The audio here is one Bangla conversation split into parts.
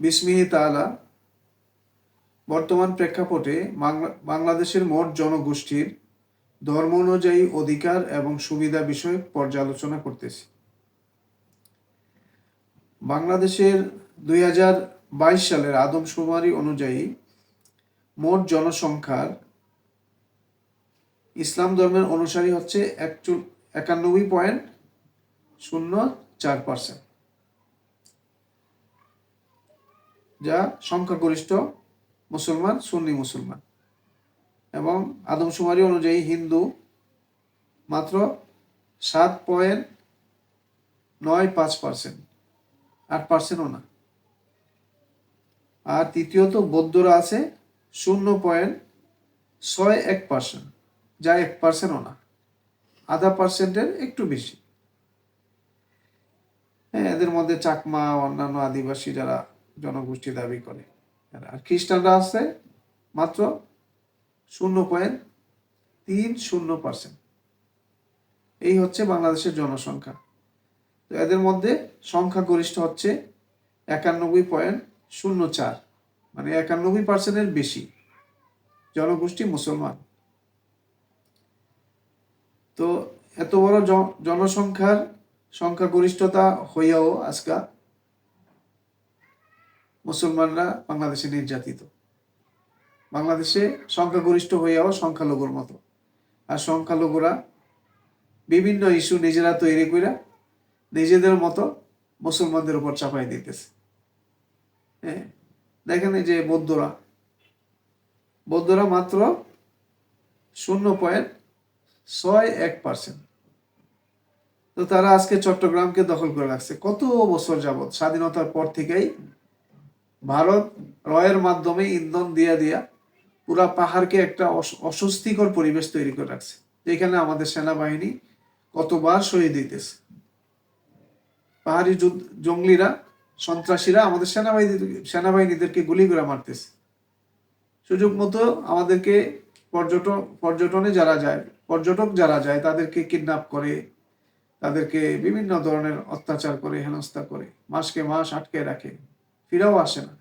বিসমিহি তাআলা, বর্তমান প্রেক্ষাপটে বাংলা- বাংলাদেশের মোট জনগোষ্ঠীর ধর্ম অনুযায়ী অধিকার এবং সুবিধা বিষয়ে পর্যালোচনা করতেছি। বাংলাদেশের দুই হাজার বাইশ সালের আদমশুমারি অনুযায়ী মোট জনসংখ্যার ইসলাম ধর্মের অনুসারী হচ্ছে একচু- একানব্বই পয়েন্ট শূন্য চার পার্সেন্ট। যা সংখ্যাগরিষ্ঠ মুসলমান, সুন্নি মুসলমান। এবং আদমশুমারি অনুযায়ী হিন্দু মাত্র সাত পয়েন্ট নয় পাঁচ পার্সেন্ট, আট পার্সেন্টও না। আর তৃতীয়ত বৌদ্ধরা আছে শূন্য পয়েন্ট ছয় এক পার্সেন্ট, যা এক পার্সেন্টও না। আধা পার্সেন্টের একটু বেশি। হ্যাঁ এদের মধ্যে চাকমা, অন্যান্য আদিবাসী যারা জনগোষ্ঠী দাবি করে। আর খ্রিস্টানরা আছে মাত্র শূন্য পয়েন্ট তিন শূন্য পার্সেন্ট। এই হচ্ছে বাংলাদেশের জনসংখ্যা। তো এদের মধ্যে সংখ্যাগরিষ্ঠ হচ্ছে একানব্বই পয়েন্ট শূন্য চার মানে একানব্বই পার্সেন্টের বেশি জনগোষ্ঠী মুসলমান। তো এত বড় জন- জনসংখ্যার সংখ্যাগরিষ্ঠতা হইয়াও আজকা মুসলমানরা বাংলাদেশে নির্যাতিত। বাংলাদেশে সংখ্যাগরিষ্ঠ হইয়াও সংখ্যালঘুর মতো। আর সংখ্যালঘুরা বিভিন্ন ইস্যু নিজেরা তৈরি কইরা নিজেদের মতো মুসলমানদের উপর চাপাই দিতেছে। হ্যাঁ দেখেন যে বৌদ্ধরা। বৌদ্ধরা মাত্র শূন্য পয়েন্ট ছয় এক পার্সেন্ট। তো তারা আজকে চট্টগ্রামকে দখল করে রাখছে। কত বছর যাবত স্বাধীনতার পর থেকেই ভারত রয়ের মাধ্যমে ইন্ধন দিয়া দিয়া পুরা পাহাড়কে একটা অস- অস্বস্তিকর পরিবেশ তৈরি করে রাখছে। যেখানে আমাদের সেনাবাহিনী কতবার শহীদ দিতেছে পাহাড়ি জঙ্গলিরা, সন্ত্রাসীরা আমাদের সেনাবাহিনী, সেনাবাহিনীদেরকে গুলি করে মারতেছে। সুযোগ মতো আমাদেরকে পর্যটন পর্যটনে যারা যায়, পর্যটক যারা যায়, তাদেরকে কিডন্যাপ করে, তাদেরকে বিভিন্ন ধরনের অত্যাচার করে, হেনস্থা করে, মাসকে মাস আটকে রাখে। ফিরাও আসে না।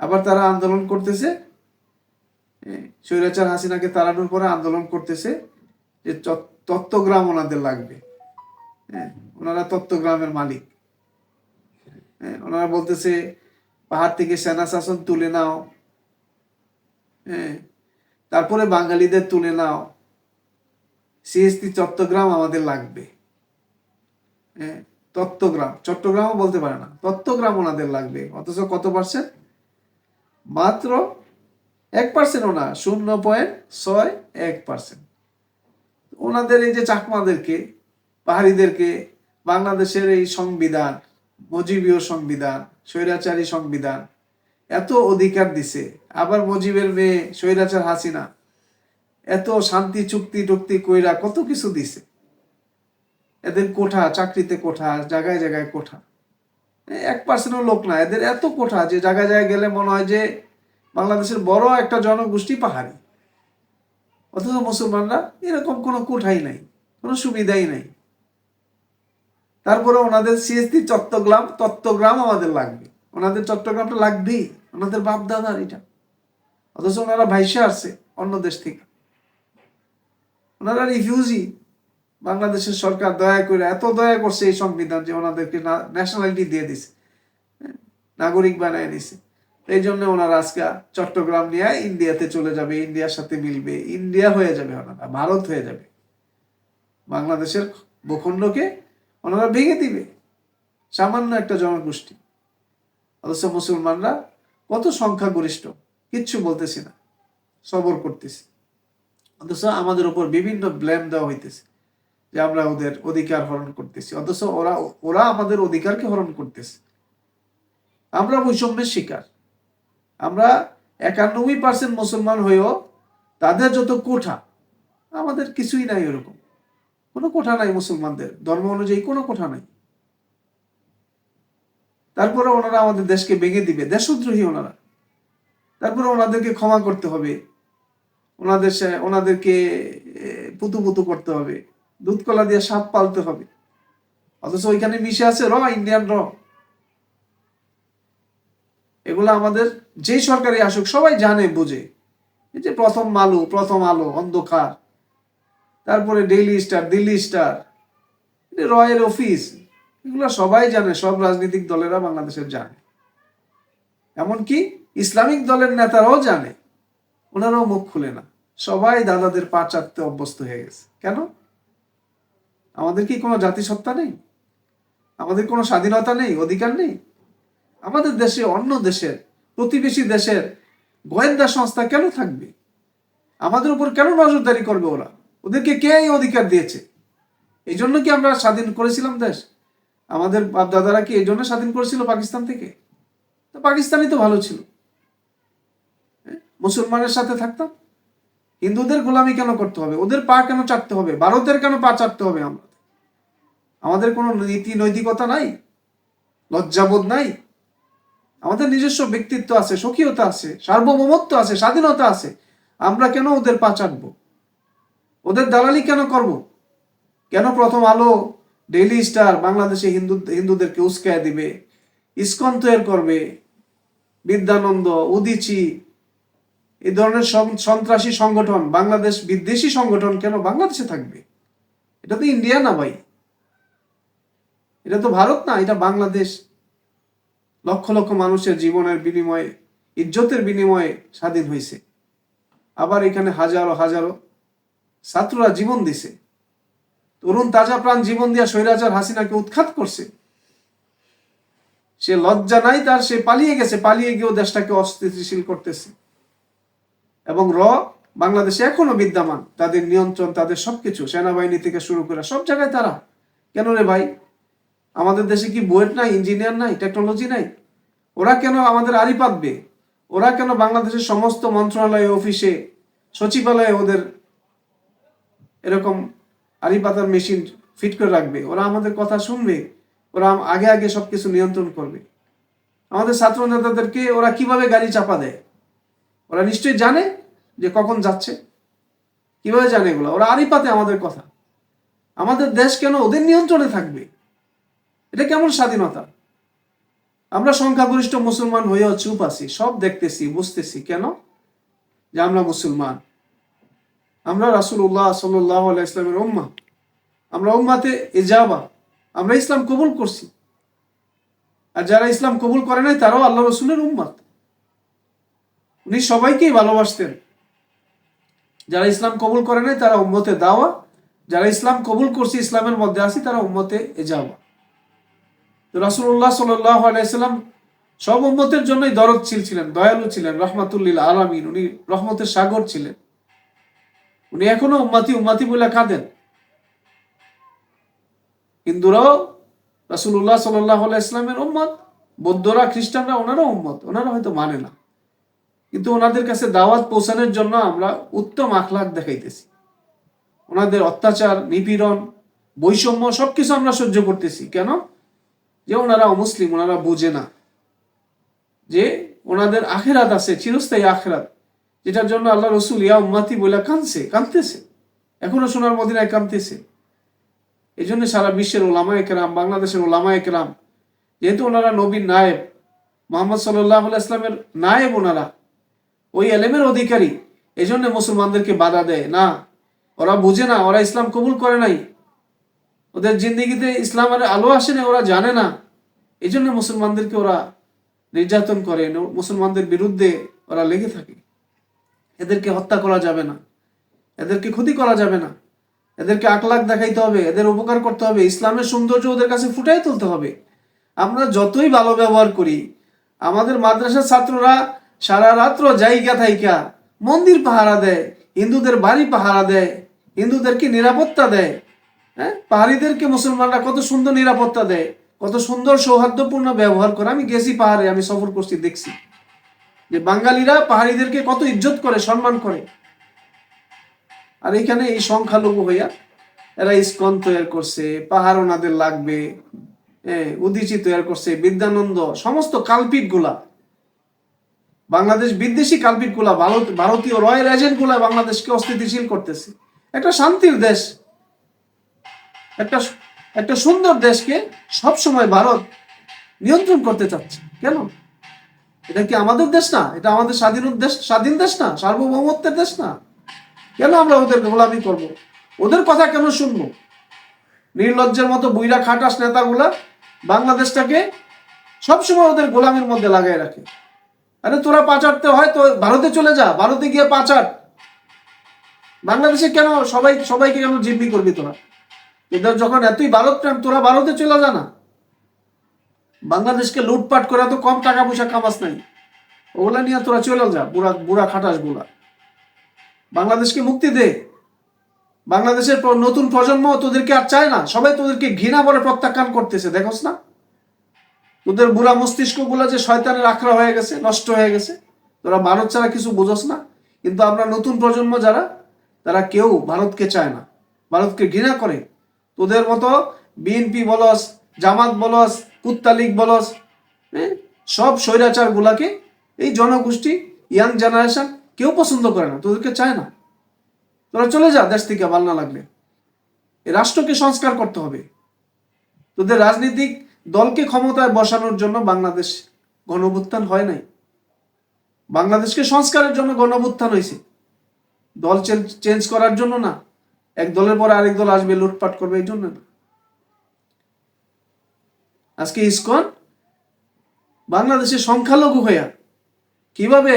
আবার তারা আন্দোলন করতেছে। স্বৈরাচার হাসিনাকে তাড়ানোর পরে আন্দোলন করতেছে যে তত্ত্বগ্রাম ওনাদের লাগবে। হ্যাঁ ওনারা তত্ত্বগ্রামের মালিক। হ্যাঁ, ওনারা বলতেছে পাহাড় থেকে সেনা শাসন তুলে নাও। হ্যাঁ তারপরে বাঙালিদের তুলে নাও। সিএসটি চট্টগ্রাম আমাদের লাগবে। হ্যাঁ তত্ত্বগ্রাম। চট্টগ্রামও বলতে পারে না। তত্ত্বগ্রাম ওনাদের লাগবে। অথচ কত পার্সেন্ট মাত্র এক পার্সেন্টও না, শূন্য পয়েন্ট ছয় এক পার্সেন্ট ওনাদের এই যে চাকমাদেরকে, পাহাড়িদেরকে, বাংলাদেশের এই সংবিধান, মজিবীয় সংবিধান, স্বৈরাচারী সংবিধান, এত অধিকার দিছে। আবার মজিবের মেয়ে স্বৈরাচার হাসিনা, এত শান্তি চুক্তি টুক্তি কইরা কত কিছু দিছে। এদের কোঠা, চাকরিতে কোঠা, জায়গায় জায়গায় কোঠা। এক পার্সেন্টও লোক না, এদের এত কোঠা যে জায়গায় জায়গায় গেলে মনে হয় যে বাংলাদেশের বড় একটা জনগোষ্ঠী পাহাড়ি। অথচ মুসলমানরা এরকম কোনো কোঠাই নাই, কোনো সুবিধাই নাই। তারপরে ওনাদের সিএসটি চট্টগ্রাম তত্ত্বগ্রাম আমাদের লাগবে। ওনাদের চট্টগ্রামটা লাগবেই, ওনাদের বাপ দাদার এটা। অথচ ওনারা ভাইসে আসছে অন্য দেশ থেকে। ওনারা রিফিউজি বাংলাদেশের সরকার দয়া করে এত দয়া করছে এই সংবিধান যে ওনাদেরকে ন্যাশনালিটি দিয়ে দিছে। হ্যাঁ, নাগরিক বানায় দিছে এই জন্য ওনারা আজকে চট্টগ্রাম নিয়ে ইন্ডিয়াতে চলে যাবে ইন্ডিয়ার সাথে মিলবে ইন্ডিয়া হয়ে যাবে ওনারা ভারত হয়ে যাবে। বাংলাদেশের ভূখণ্ডকে ওনারা ভেঙে দিবে। সামান্য একটা জনগোষ্ঠী। অথচ মুসলমানরা কত সংখ্যাগরিষ্ঠ কিচ্ছু বলতেছি না। সবর করতেছি। অথচ আমাদের উপর বিভিন্ন ব্লেম দেওয়া হইতেছে। যে আমরা ওদের অধিকার হরণ করতেছি। অথচ ওরা ওরা আমাদের অধিকারকে হরণ করতেছে। আমরা বৈষম্যের শিকার। আমরা একানব্বই পার্সেন্ট মুসলমান হয়েও তাদের যত কোঠা, আমাদের কিছুই নাই ওরকম। কোনো কোঠা নাই মুসলমানদের। ধর্ম অনুযায়ী কোনো কোঠা নাই। তারপরে ওনারা আমাদের দেশকে ভেঙে দিবে। দেশদ্রোহী ওনারা। তারপরে ওনাদেরকে ক্ষমা করতে হবে। ওনাদের ওনাদেরকে পুতু পুতু করতে হবে। দুধ কলা দিয়ে সাপ পালতে হবে। অথচ ওইখানে মিশে আছে র ইন্ডিয়ান র। এগুলো আমাদের যেই সরকারি আসুক, সবাই জানে, বুঝে। এই যে প্রথম মালু, প্রথম আলো, অন্ধকার। তারপরে ডেইলি স্টার দিল্লি স্টার রয়ের অফিস এগুলো সবাই জানে, সব রাজনৈতিক দলেরা বাংলাদেশের জানে। এমনকি ইসলামিক দলের নেতারাও জানে। ওনারাও মুখ খুলে না। সবাই দাদাদের পা চাটতে অভ্যস্ত হয়ে গেছে। কেন? আমাদের কি কোনো জাতিসত্তা নেই? আমাদের কোনো স্বাধীনতা নেই? অধিকার নেই? আমাদের দেশে, অন্য দেশের, প্রতিবেশী দেশের গোয়েন্দা সংস্থা কেন থাকবে? আমাদের উপর কেন নজরদারি করবে ওরা? ওদেরকে কে এই অধিকার দিয়েছে? এই জন্য কি আমরা স্বাধীন করেছিলাম দেশ? আমাদের বাপ দাদারা কি এই জন্য স্বাধীন করেছিল পাকিস্তান থেকে? তো পাকিস্তানই তো ভালো ছিল? মুসলমানের সাথে থাকতাম। হিন্দুদের গোলামি কেন করতে হবে? ওদের পা কেন চাটতে হবে? ভারতের কেন পা চাটতে হবে আমরা? আমাদের কোনো নীতি নৈতিকতা নাই, লজ্জাবোধ নাই। আমাদের নিজস্ব ব্যক্তিত্ব আছে, স্বকীয়তা আছে, সার্বভৌমত্ব আছে, স্বাধীনতা আছে। আমরা কেন ওদের পা চাটবো? ওদের দালালি কেন করব? কেন প্রথম আলো ডেইলি স্টার বাংলাদেশে হিন্দু হিন্দুদেরকে উস্কায় দিবে, ইস্কন তৈরি করবে, বিদ্যানন্দ, উদিচি, এই ধরনের সন- সন্ত্রাসী সংগঠন, বাংলাদেশ বিদ্বেষী সংগঠন কেন বাংলাদেশে থাকবে? এটা তো ইন্ডিয়া না ভাই। এটা তো ভারত না, এটা বাংলাদেশ। লক্ষ লক্ষ মানুষের জীবনের বিনিময়ে, ইজ্জতের বিনিময়ে স্বাধীন হয়েছে আবার এখানে হাজারো হাজারো ছাত্ররা জীবন দিছে। তরুণ তাজা প্রাণ জীবন দিয়া স্বৈরাচার হাসিনাকে উৎখাত করছে। সে লজ্জা নাই তার, সে পালিয়ে গেছে, পালিয়ে গিয়েও দেশটাকে অস্থিতিশীল করতেছে। এবং র, বাংলাদেশে এখনও বিদ্যমান, তাদের নিয়ন্ত্রণ, তাদের সবকিছু, সেনাবাহিনী থেকে শুরু করে সব জায়গায় তারা। কেন রে ভাই? আমাদের দেশে কি বুয়েট নাই, ইঞ্জিনিয়ার নাই, টেকনোলজি নাই? ওরা কেন আমাদের আড়ি পাতবে? ওরা কেন বাংলাদেশের সমস্ত মন্ত্রণালয় অফিসে, সচিবালয়ে ওদের এরকম আড়ি পাতার মেশিন ফিট করে রাখবে? ওরা আমাদের কথা শুনবে, ওরা আগে আগে সব কিছু নিয়ন্ত্রণ করবে। আমাদের ছাত্র নেতাদেরকে ওরা কীভাবে গাড়ি চাপা দেয়? ওরা নিশ্চয়ই জানে যে কখন যাচ্ছে। কীভাবে জানে এগুলো? ওরা আড়ি পাতে আমাদের কথা। আমাদের দেশ কেন ওদের নিয়ন্ত্রণে থাকবে? এটা কেমন স্বাধীনতা? আমরা সংখ্যাগরিষ্ঠ মুসলমান হয়েও চুপ আছি, সব দেখতেছি, বুঝতেছি। কেন? যে আমরা মুসলমান। আমরা রাসুল্লাহ সাল্লাহ ইসলামের উম্মা। আমরা উম্মাতে এজাবা আমরা ইসলাম কবুল করছি। আর যারা ইসলাম কবুল করে নাই, তারাও আল্লাহ রসুলের উম্মাত। উনি সবাইকেই ভালোবাসতেন। যারা ইসলাম কবুল করে নাই, তারা উম্মতে দাওয়া। যারা ইসলাম কবুল করছে, ইসলামের মধ্যে আছি, তারা উম্মতে এজাবা রাসুল্লাহ সাল্লাহ আলাইসাল্লাম সব উম্মতের জন্যই দরদশীল ছিলেন, দয়ালু ছিলেন, রহমাতুল্লিল আলামিন, উনি রহমতের সাগর ছিলেন। উনি এখনও উম্মাতি উম্মাতি বলে কাঁদেন। হিন্দুরাও রাসুল্লাহ সাল্লাহ উম্মত, বৌদ্ধরা, খ্রিস্টানরা ওনারা উম্মত, ওনারা হয়তো মানে না। কিন্তু ওনাদের কাছে দাওয়াত পৌঁছানোর জন্য আমরা উত্তম আখলাখ দেখাইতেছি। ওনাদের অত্যাচার, নিপীড়ন, বৈষম্য সবকিছু আমরা সহ্য করতেছি। কেন? যে ওনারা অমুসলিম ওনারা বোঝে না যে ওনাদের আখেরাত আছে, চিরস্থায়ী আখেরাত, যেটার জন্য আল্লাহ রসুল, ইয়া উম্মাতি বলে কাঁদছে, কাঁদতেছে, এখনও সোনার মদিনায় কাঁদতেছে। এই জন্য সারা বিশ্বের ওলামা একরাম বাংলাদেশের ওলামা একরাম যেহেতু ওনারা নবীন নায়েব, মোহাম্মদ সাল্লাহ ইসলামের নায়েব ওনারা, ওই এলেমের অধিকারী এই জন্য মুসলমানদেরকে বাধা দেয়। না, ওরা বুঝে না, ওরা ইসলাম কবুল করে নাই। ওদের জিন্দিগিতে ইসলামের আলো আসে না, ওরা জানে না। এই জন্য মুসলমানদেরকে ওরা নির্যাতন করে মুসলমানদের বিরুদ্ধে ওরা লেগে থাকে। এদেরকে হত্যা করা যাবে না। এদেরকে ক্ষতি করা যাবে না। এদেরকে আকলাক দেখাইতে হবে, এদের উপকার করতে হবে, ইসলামের সৌন্দর্য ওদের কাছে ফুটাই তুলতে হবে। আমরা যতই ভালো ব্যবহার করি, আমাদের মাদ্রাসার ছাত্ররা সারা রাত্র জায়গা থাইকা মন্দির পাহারা দেয়, হিন্দুদের বাড়ি পাহারা দেয়, হিন্দুদেরকে নিরাপত্তা দেয় হ্যাঁ? পাহাড়িদেরকে মুসলমানরা কত সুন্দর নিরাপত্তা দেয়, কত সুন্দর সৌহার্দ্যপূর্ণ ব্যবহার করে। আমি গেছি পাহাড়ে, আমি সফর করছি, দেখছি। যে বাঙালিরা পাহাড়িদেরকে কত ইজ্জত করে, সম্মান করে। আর এখানে এই সংখ্যালঘু হইয়া এরা ইস্কন তৈরি করছে, পাহাড় ওনাদের লাগবে হ্যাঁ উদিচি তৈরি করছে, বিদ্যানন্দ, সমস্ত কালপিটগুলা বাংলাদেশ বিদেশি কালপিটগুলা ভারত, ভারতীয় রয়্যাল এজেন্টগুলা বাংলাদেশকে অস্থিতিশীল করতেছে। একটা শান্তির দেশ। একটা একটা সুন্দর দেশকে সব সময় ভারত নিয়ন্ত্রণ করতে চাচ্ছে। কেন? এটা কি আমাদের দেশ না? এটা আমাদের স্বাধীন দেশ স্বাধীন দেশ না? সার্বভৌমত্বের দেশ না? কেন আমরা ওদের গোলামি করব? ওদের কথা কেন শুনব? নির্লজ্জের মতো বুইরা খাটাস নেতাগুলা বাংলাদেশটাকে সবসময় ওদের গোলামির মধ্যে লাগাই রাখে। আরে তোরা পাচারতে হয় তো ভারতে চলে যা, ভারতে গিয়ে পাচার। বাংলাদেশে কেন সবাই, সবাইকে কেন জিম্মি করবি তোরা? তোদের যখন এতই ভারত প্রেম তোরা ভারতে চলে যা না। বাংলাদেশকে লুটপাট করে তো কম টাকা পয়সা কামাস নাই। ওগুলা নিয়ে তোরা চলে যা, বুড়া বুড়া খাটাসগুলা বাংলাদেশকে মুক্তি দে। বাংলাদেশের নতুন প্রজন্ম তোদেরকে আর চায় না। সবাই তোদেরকে ঘৃণা করে প্রত্যাখ্যান করতেছে, দেখোস না? তোদের বুড়া মস্তিষ্কগুলা যে শয়তানের আখড়া হয়ে গেছে, নষ্ট হয়ে গেছে, তোরা ভারত ছাড়া কিছু বুঝোস না। কিন্তু আমরা নতুন প্রজন্ম যারা, তারা কেউ ভারতকে চায় না। ভারতকে ঘৃণা করে। তোদের মতো বিএনপি বলস জামাত বলস কুত্তালিক বলস হ্যাঁ, সব স্বৈরাচার গুলাকে এই জনগোষ্ঠী ইয়াং জেনারেশন কেউ পছন্দ করে না তোদেরকে চায় না। তোরা চলে যা দেশ থেকে ভালো না লাগলে। রাষ্ট্রকে সংস্কার করতে হবে। তোদের রাজনৈতিক দলকে ক্ষমতায় বসানোর জন্য বাংলাদেশ গণভুত্থান হয় নাই। বাংলাদেশকে সংস্কারের জন্য গণভুত্থান হয়েছে দল চেঞ্জ করার জন্য না। এক দলের পরে আরেক দল আসবে, লুটপাট করবে, এই জন্য না। আজকে ইসকন বাংলাদেশের সংখ্যালঘু হইয়া কীভাবে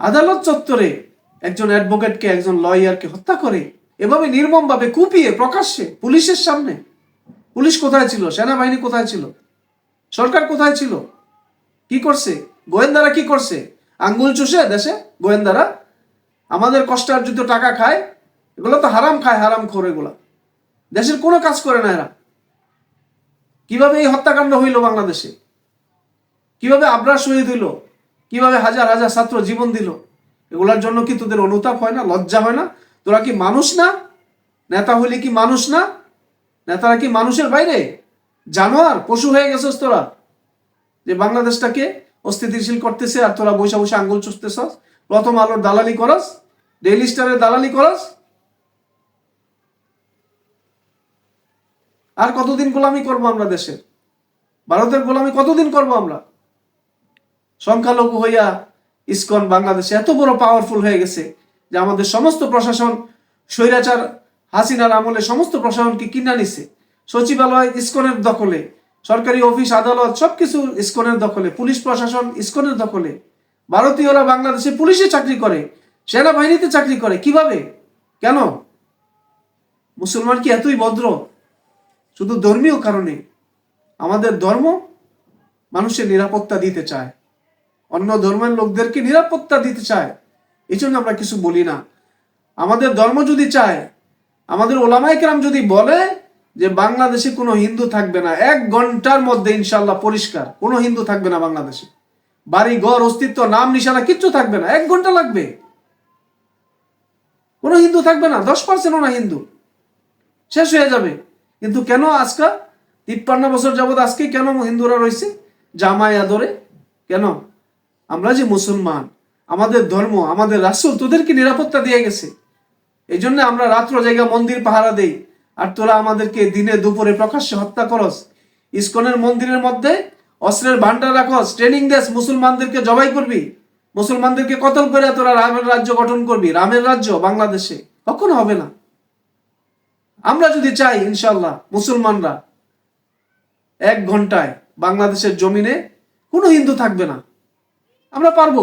আদালত চত্বরে একজন অ্যাডভোকেটকে, একজন লয়ারকে হত্যা করে, এভাবে নির্মমভাবে কুপিয়ে প্রকাশ্যে পুলিশের সামনে? পুলিশ কোথায় ছিল? সেনাবাহিনী কোথায় ছিল? সরকার কোথায় ছিল? কি করছে? গোয়েন্দারা কি করছে? আঙ্গুল চুষে দেশে গোয়েন্দারা আমাদের কষ্টার্জিত টাকা খায় এগুলো তো হারাম খায়, হারাম খোর এগুলা। দেশের কোনো কাজ করে না এরা। কীভাবে এই হত্যাকাণ্ড হইল বাংলাদেশে? কীভাবে আবরার শহীদ হইল? কীভাবে হাজার হাজার ছাত্র জীবন দিল? এগুলার জন্য কি তোদের অনুতাপ হয় না, লজ্জা হয় না? তোরা কি মানুষ না? নেতা হইলে কি মানুষ না? নেতারা কি মানুষের বাইরে? জানোয়ার, পশু হয়ে গেছিস তোরা। যে বাংলাদেশটাকে অস্থিতিশীল করতেছে আর তোরা বসে বসে আঙ্গুল চুষতেছ প্রথম আলোর দালালি করস, ডেইলি স্টারের দালালি করস আর কতদিন গোলামি করব আমরা দেশের ভারতের গোলামি কতদিন করব আমরা? সংখ্যালঘু হইয়া ইসকন বাংলাদেশে এত বড় পাওয়ারফুল হয়ে গেছে যে আমাদের সমস্ত প্রশাসন, স্বৈরাচার হাসিনার আমলে সমস্ত প্রশাসনকে কিনা নিছে। সচিবালয় ইসকনের দখলে, সরকারি অফিস, আদালত সবকিছু ইসকনের দখলে, পুলিশ প্রশাসন ইসকনের দখলে। ভারতীয়রা বাংলাদেশে পুলিশে চাকরি করে, সেনাবাহিনীতে চাকরি করে। কীভাবে? কেন? মুসলমান কি এতই ভদ্র? শুধু ধর্মীয় কারণে, আমাদের ধর্ম মানুষের নিরাপত্তা দিতে চায়। অন্য ধর্মের লোকদেরকে নিরাপত্তা দিতে চায়। এই জন্য আমরা কিছু বলি না। আমাদের ধর্ম যদি চায়, আমাদের ওলামাইকেরাম যদি বলে যে বাংলাদেশে কোনো হিন্দু থাকবে না, এক ঘণ্টার মধ্যে ইনশাল্লাহ পরিষ্কার, কোনো হিন্দু থাকবে না বাংলাদেশে। বাড়ি, ঘর, অস্তিত্ব, নাম, নিশানা কিচ্ছু থাকবে না, এক ঘণ্টা লাগবে। কোনো হিন্দু থাকবে না, দশ পার্সেন্টও না হিন্দু। শেষ হয়ে যাবে। কিন্তু কেন আজকা? তিপ্পান্ন বছর যাবৎ আজকে কেন হিন্দুরা রয়েছে? জামাই আদরে? কেন? আমরা যে মুসলমান, আমাদের ধর্ম, আমাদের রাসূল, তোদেরকে নিরাপত্তা দিয়ে গেছে। এই জন্য আমরা রাত্র জায়গা মন্দির পাহারা দেই। আর তোরা আমাদেরকে দিনে দুপুরে প্রকাশ্যে হত্যা করস। ইস্কনের মন্দিরের মধ্যে অস্ত্রের ভান্ডার রাখস। ট্রেনিং দেশ মুসলমানদেরকে জবাই করবি। মুসলমানদেরকে কতল করে তোরা রামের রাজ্য গঠন করবি। রামের রাজ্য বাংলাদেশে কখনো হবে না। আমরা যদি চাই ইনশাল্লাহ মুসলমানরা এক ঘন্টায় বাংলাদেশের জমিনে কোনো হিন্দু থাকবে না। আমরা পারব,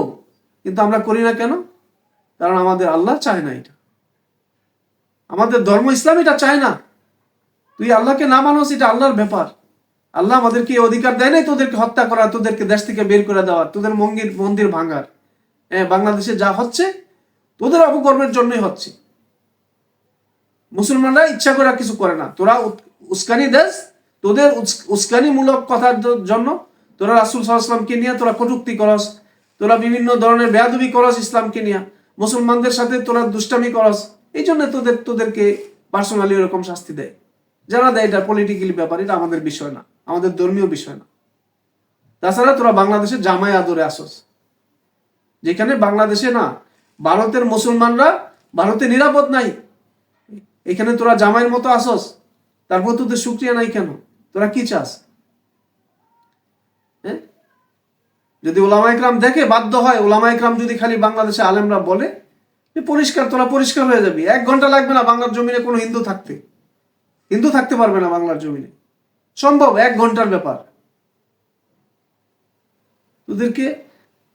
কিন্তু আমরা করি না কেন? কারণ আমাদের আল্লাহ চায় না এটা। আমাদের ধর্ম ইসলাম এটা চায় না। তুই আল্লাহকে না মানস, এটা আল্লাহর ব্যাপার। আল্লাহ আমাদেরকে অধিকার দেয় নাই, তোদেরকে হত্যা করা, তোদেরকে দেশ থেকে বের করে দেওয়ার তোদের মন্দির মন্দির ভাঙার। হ্যাঁ বাংলাদেশে যা হচ্ছে, তোদের অপকর্মের জন্যই হচ্ছে। মুসলমানরা ইচ্ছা করে কিছু করে না। তোরা উস্কানি দেশ, তোদের উস- উস্কানিমূলক কথার জন্য তোরা রাসুল সাল্লামকে নিয়ে তোরা কটুক্তি করস, তোরা বিভিন্ন ধরনের বেয়াদবি করস ইসলামকে নিয়ে, মুসলমানদের সাথে তোরা দুষ্টামি করস। এই জন্য তোদের তোদেরকে পার্সোনালি এরকম শাস্তি দেয়। যারা দেয় এটা পলিটিক্যালি ব্যাপার, এটা আমাদের বিষয় না, আমাদের ধর্মীয় বিষয় না। তাছাড়া তোরা বাংলাদেশে জামাই আদরে আসস। যেখানে বাংলাদেশে না, ভারতের মুসলমানরা ভারতে নিরাপদ নাই। এখানে তোরা জামাইয়ের মতো আসস, তারপর তোদের শুক্রিয়া নাই কেন? তোরা কি চাস? হ্যাঁ? যদি ওলামা ইকরাম দেখে বাধ্য হয়, ওলামা ইকরাম যদি খালি বাংলাদেশে আলেমরা বলে, যে পরিষ্কার, তোরা পরিষ্কার হয়ে যাবি। এক ঘণ্টা লাগবে না বাংলার জমিনে কোনো হিন্দু থাকতে। হিন্দু থাকতে পারবে না বাংলার জমিনে। সম্ভব, এক ঘণ্টার ব্যাপার। তোদেরকে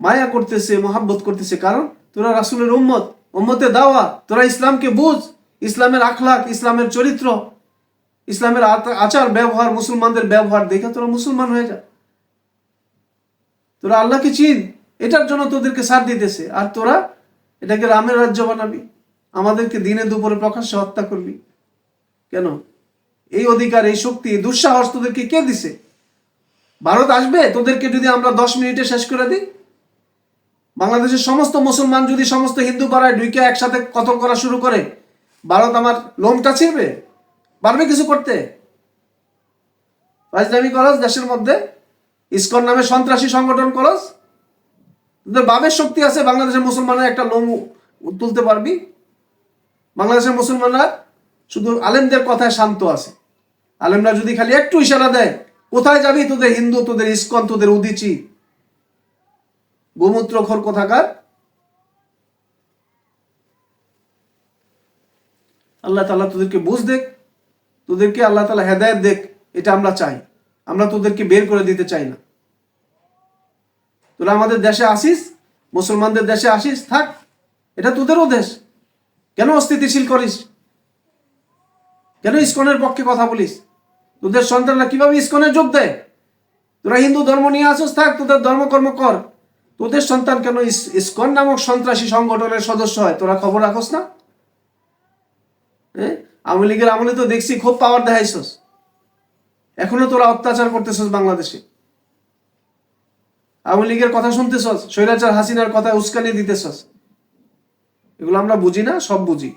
মায়া করতেছে, মোহাব্বত করতেছে। কারণ তোরা রাসুলের উম্মত উম্মতে দাওয়া তোরা ইসলামকে বুঝ। ইসলামের আখলাক ইসলামের চরিত্র, ইসলামের আচার, ব্যবহার, মুসলমানদের ব্যবহার, দেখে তোরা মুসলমান হয়ে যা। তোরা আল্লাহকে চিন, এটার জন্য তোদেরকে সাথ দিতেছে। আর তোরা এটাকে রামের রাজ্য বানাবি, আমাদেরকে দিনে দুপুরে প্রকাশ্যে হত্যা করবি। কেন? এই অধিকার, এই শক্তি দুঃসাহস তোদেরকে কে দিছে? ভারত আসবে? তোদেরকে যদি আমরা দশ মিনিটে শেষ করে দিই? বাংলাদেশের সমস্ত মুসলমান যদি সমস্ত হিন্দু পাড়ায় ঢুকে একসাথে কতল করা শুরু করে ভারত আমার লোমটা ছিঁড়বে? পারবে কিছু করতে? রাজধানী করস দেশের মধ্যে ইসকন নামে সন্ত্রাসী সংগঠন তোদের বাবের শক্তি আছে, বাংলাদেশের মুসলমানের একটা লোম তুলতে পারবি। বাংলাদেশের মুসলমানরা শুধু আলেমদের কথায় শান্ত আছে। আলেমরা যদি খালি একটু ইশারা দেয়, কোথায় যাবি তোদের হিন্দু, তোদের ইসকন, তোদের উদিচি? গোমূত্রখর কোথাকার? আল্লাহ তাআলা তোদেরকে বুঝ দেখ, তোদেরকে আল্লাহ তালা হেদায়েত দেখ, এটা আমরা চাই। আমরা তোদেরকে বের করে দিতে চাই না। তোরা আমাদের দেশে আসিস, মুসলমানদের দেশে আসিস, থাক, এটা তোদেরও দেশ। কেন অস্থিতিশীল করিস? কেন ইস্কনের পক্ষে কথা বলিস? তোদের সন্তানরা কীভাবে ইস্কনে যোগ দেয়? তোরা হিন্দু ধর্ম নিয়ে আসিস, থাক, তোদের ধর্মকর্ম কর। তোদের সন্তান কেন ইস- ইসকন নামক সন্ত্রাসী সংগঠনের সদস্য হয়? তোরা খবর রাখোস না? হ্যাঁ? আওয়ামী লীগের আমলে তো দেখছি খুব পাওয়ার দেখাইছস। এখনও তোরা অত্যাচার করতেছস বাংলাদেশে। আওয়ামী লীগের কথা শুনতেছস? স্বৈরাচার হাসিনার কথা উস্কানি দিতেছস। এগুলো আমরা বুঝি না, সব বুঝি।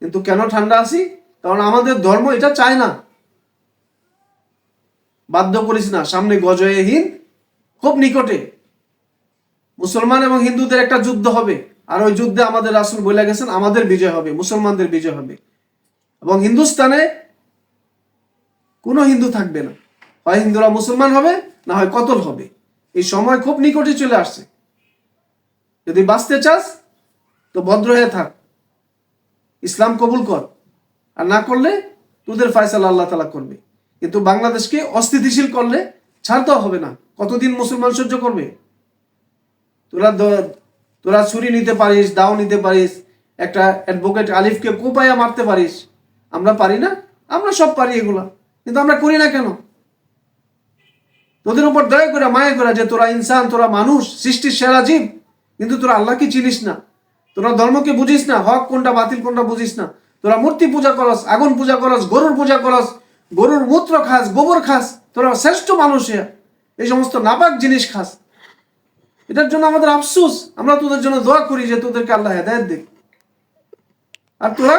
কিন্তু কেন ঠান্ডা আছি? কারণ আমাদের ধর্ম এটা চায় না। বাধ্য করিস না, সামনে গজয়হীন খুব নিকটে। মুসলমান এবং হিন্দুদের একটা যুদ্ধ হবে। আর ওই যুদ্ধে আমাদের রাসুল বলে গেছেন, আমাদের বিজয় হবে, মুসলমানদের বিজয় হবে। এবং হিন্দুস্তানে কোনো হিন্দু থাকবে না। হয় হিন্দুরা মুসলমান হবে, না হয় কতল হবে। এই সময় খুব নিকটে চলে আসছে। যদি বাঁচতে চাস, তো ভদ্র হয়ে থাক। ইসলাম কবুল কর। আর না করলে, তোদের ফয়সালা আল্লাহ তালা করবে। কিন্তু বাংলাদেশকে অস্থিতিশীল করলে ছাড় দেওয়া হবে না। কতদিন মুসলমান সহ্য করবে? তোরা তোরা ছুরি নিতে পারিস, দাও নিতে পারিস, একটা অ্যাডভোকেট আলিফকে কোপায়া মারতে পারিস। আমরা পারি না? আমরা সব পারি এগুলা। কিন্তু আমরা করি না কেন? তোদের উপর দয়া করে, মায়া করে যে তোরা ইনসান, তোরা মানুষ, সৃষ্টির সেরা জীব, কিন্তু তোরা আল্লাহকে চিনিস না। তোরা ধর্মকে বুঝিস না, হক কোনটা বাতিল, কোনটা বুঝিস না। তোরা মূর্তি পূজা করস, আগুন পূজা করস, গরুর পূজা করস, গরুর মূত্র খাস, গোবর খাস, তোরা শ্রেষ্ঠ মানুষ। এই সমস্ত নাপাক জিনিস খাস। এটার জন্য আমাদের আফসোস। আমরা তোদের জন্য দোয়া করি যে তোদেরকে আল্লাহ হেদায়ত দেখ আর তোরা?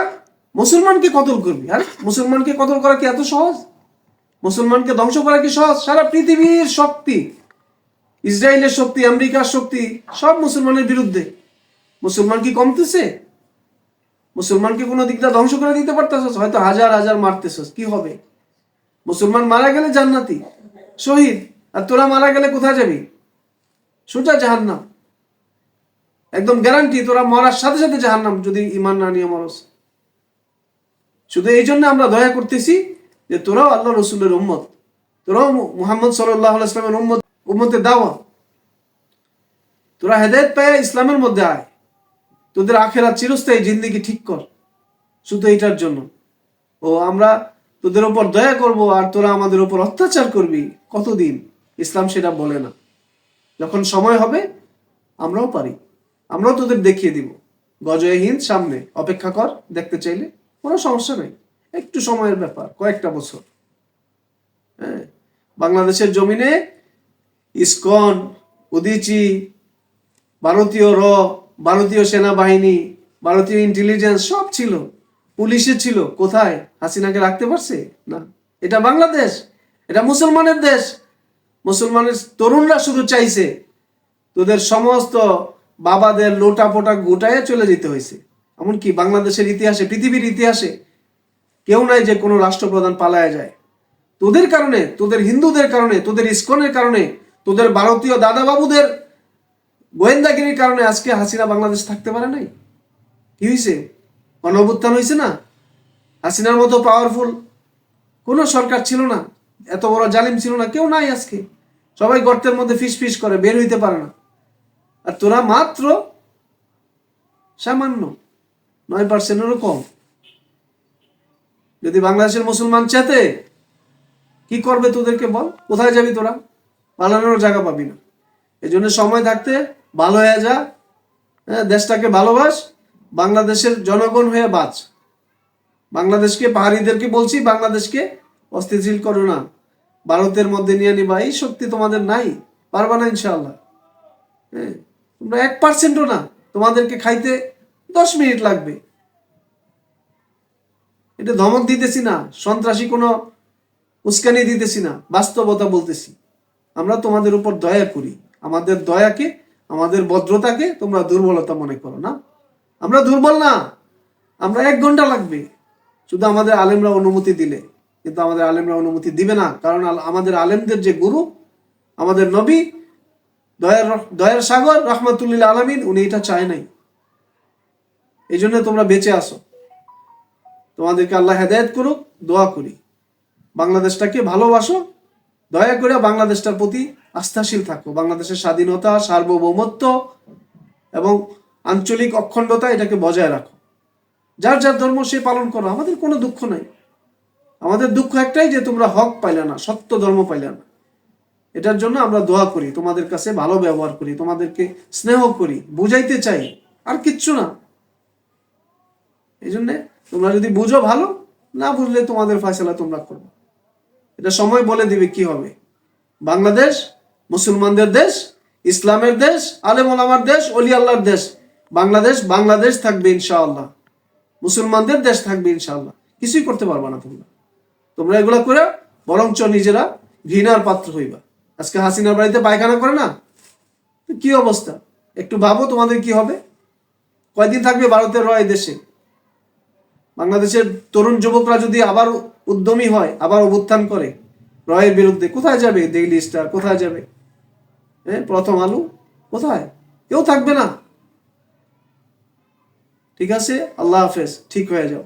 মুসলমানকে কতল করবি? আর, মুসলমানকে কতল করা কি এত সহজ? মুসলমানকে ধ্বংস করা কি সহজ? সারা পৃথিবীর শক্তি, ইসরায়েলের শক্তি, আমেরিকার শক্তি, সব মুসলমানের বিরুদ্ধে। মুসলমান কি কমতেছে? মুসলমানকে কোনো দিকটা ধ্বংস করে দিতে পারতেছস হয়তো হাজার হাজার মারতেছস কি হবে? মুসলমান মারা গেলে জান্নাতি, শহীদ। আর তোরা মারা গেলে কোথায় যাবি? সোজা জাহান্নাম। একদম গ্যারান্টি তোরা মরার সাথে সাথে জাহান্নাম, যদি ইমান না নিয়ে মরস। শুধু এই জন্য আমরা দয়া করতেছি যে তোরাও আল্লাহ রসুলের উম্মত। তোরাও মুহাম্মদ সাল্লাহ উম্মত উম্মতে দাওয়া তোরা হেদায়ত পায় ইসলামের মধ্যে আয়। তোদের আখেরা চিরস্থায়ী জিন্দিগি ঠিক কর। শুধু এইটার জন্য। ও, আমরা তোদের ওপর দয়া করব আর তোরা আমাদের উপর অত্যাচার করবি। কতদিন? ইসলাম সেটা বলে না। যখন সময় হবে, আমরাও পারি। আমরাও তোদের দেখিয়ে দিব। গজয়ে হিন্দ সামনে। অপেক্ষা কর, দেখতে চাইলে। কোনো সমস্যা নেই। একটু সময়ের ব্যাপার, কয়েকটা বছর। হ্যাঁ? বাংলাদেশের জমিনে ইসকন, উদিচি, ভারতীয় র, ভারতীয় সেনাবাহিনী, ভারতীয় ইন্টেলিজেন্স সব ছিল। পুলিশে ছিল। কোথায়? হাসিনাকে রাখতে পারছে? না। এটা বাংলাদেশ। এটা মুসলমানের দেশ। মুসলমানের তরুণরা শুধু চাইছে তোদের সমস্ত বাবাদের লোটা পোটা গোটায় চলে যেতে হয়েছে। এমনকি বাংলাদেশের ইতিহাসে, পৃথিবীর ইতিহাসে কেউ নাই যে কোনো রাষ্ট্রপ্রধান পালায়া যায়। তোদের কারণে, তোদের হিন্দুদের কারণে, তোদের ইস্কনের কারণে, তোদের ভারতীয় দাদা বাবুদের গোয়েন্দাগিরির কারণে আজকে হাসিনা বাংলাদেশ থাকতে পারে নাই? কি হয়েছে গণঅভ্যুত্থান হয়েছে না? হাসিনার মতো পাওয়ারফুল কোনো সরকার ছিল না? এত বড় জালিম ছিল না? কেউ নাই আজকে। সবাই গর্তের মধ্যে ফিস ফিস করে, বের হইতে পারে না। আর তোরা মাত্র সামান্য নয় পার্সেন্টেরও কম। যদি বাংলাদেশের মুসলমান চেতে, কি করবে তোদেরকে বল? কোথায় যাবি তোরা? পালানোর জায়গা পাবি না। এই জন্য সময় থাকতে ভালো হয়ে যা। হ্যাঁ দেশটাকে ভালোবাস। বাংলাদেশের জনগণ হয়ে বাঁচ। বাংলাদেশকে, পাহাড়িদেরকে বলছি, বাংলাদেশকে অস্থিতিশীল করো না। ভারতের মধ্যে নিয়ে নিবা। এই শক্তি তোমাদের নাই। পারবা না ইনশাআল্লাহ। হ্যাঁ তোমরা এক পার্সেন্টও না। তোমাদেরকে খাইতে দশ মিনিট লাগবে। এটা ধমক দিতেছি না, সন্ত্রাসী কোনো উস্কানি দিতেছি না, বাস্তবতা বলতেছি। আমরা তোমাদের উপর দয়া করি। আমাদের দয়াকে, আমাদের ভদ্রতাকে তোমরা দুর্বলতা মনে করো না। আমরা দুর্বল না, আমরা এক ঘণ্টা লাগবে। শুধু আমাদের আলেমরা অনুমতি দিলে, কিন্তু আমাদের আলেমরা অনুমতি দিবে না, কারণ আমাদের আলেমদের যে গুরু, আমাদের নবী, দয়ার দয়ার সাগর, রহমাতুল্লিল আলমিন, উনি এটা চায় নাই। এই জন্য তোমরা বেঁচে আসো। তোমাদেরকে আল্লাহ হেদায়ত করুক, দোয়া করি। বাংলাদেশটাকে ভালোবাসো, দয়া করে বাংলাদেশটার প্রতি আস্থাশীল থাকো। বাংলাদেশের স্বাধীনতা, সার্বভৌমত্ব এবং আঞ্চলিক অখণ্ডতা এটাকে বজায় রাখো। যার যার ধর্ম সে পালন করো, আমাদের কোনো দুঃখ নাই। আমাদের দুঃখ একটাই যে তোমরা হক পাইলে না, সত্য ধর্ম পাইলে না। এটার জন্য আমরা দোয়া করি, তোমাদের কাছে ভালো ব্যবহার করি, তোমাদেরকে স্নেহ করি, বুঝাইতে চাই। আর কিচ্ছু না। এই জন্যে তোমরা যদি বুঝো ভালো, না বুঝলে তোমাদের ফয়সলা তোমরা করবে। এটা সময় বলে দিবে কি হবে। বাংলাদেশ, মুসলমানদের দেশ, ইসলামের দেশ, আলেম ওলামার দেশ, অলি আল্লাহর দেশ। বাংলাদেশ বাংলাদেশ থাকবে ইনশাআল্লাহ। মুসলমানদের দেশ থাকবে ইনশাআল্লাহ। কিছুই করতে পারবা না তোমরা। তোমরা এগুলা করে বরঞ্চ নিজেরা ঘৃণার পাত্র হইবা। আজকে হাসিনার বাড়িতে পায়খানা করে না? কি অবস্থা? একটু ভাবো তোমাদের কি হবে। কয়দিন থাকবে ভারতের রয় দেশে? বাংলাদেশের তরুণ যুবকরা যদি আবার উদ্যমী হয়, আবার অভ্যুত্থান করে, রয়ের বিরুদ্ধে, কোথায় যাবে ডেইলি স্টার, কোথায় যাবে? হ্যাঁ প্রথম আলু, কোথায়? কেউ থাকবে না। ঠিক আছে? আল্লাহ হাফেজ, ঠিক হয়ে যাও।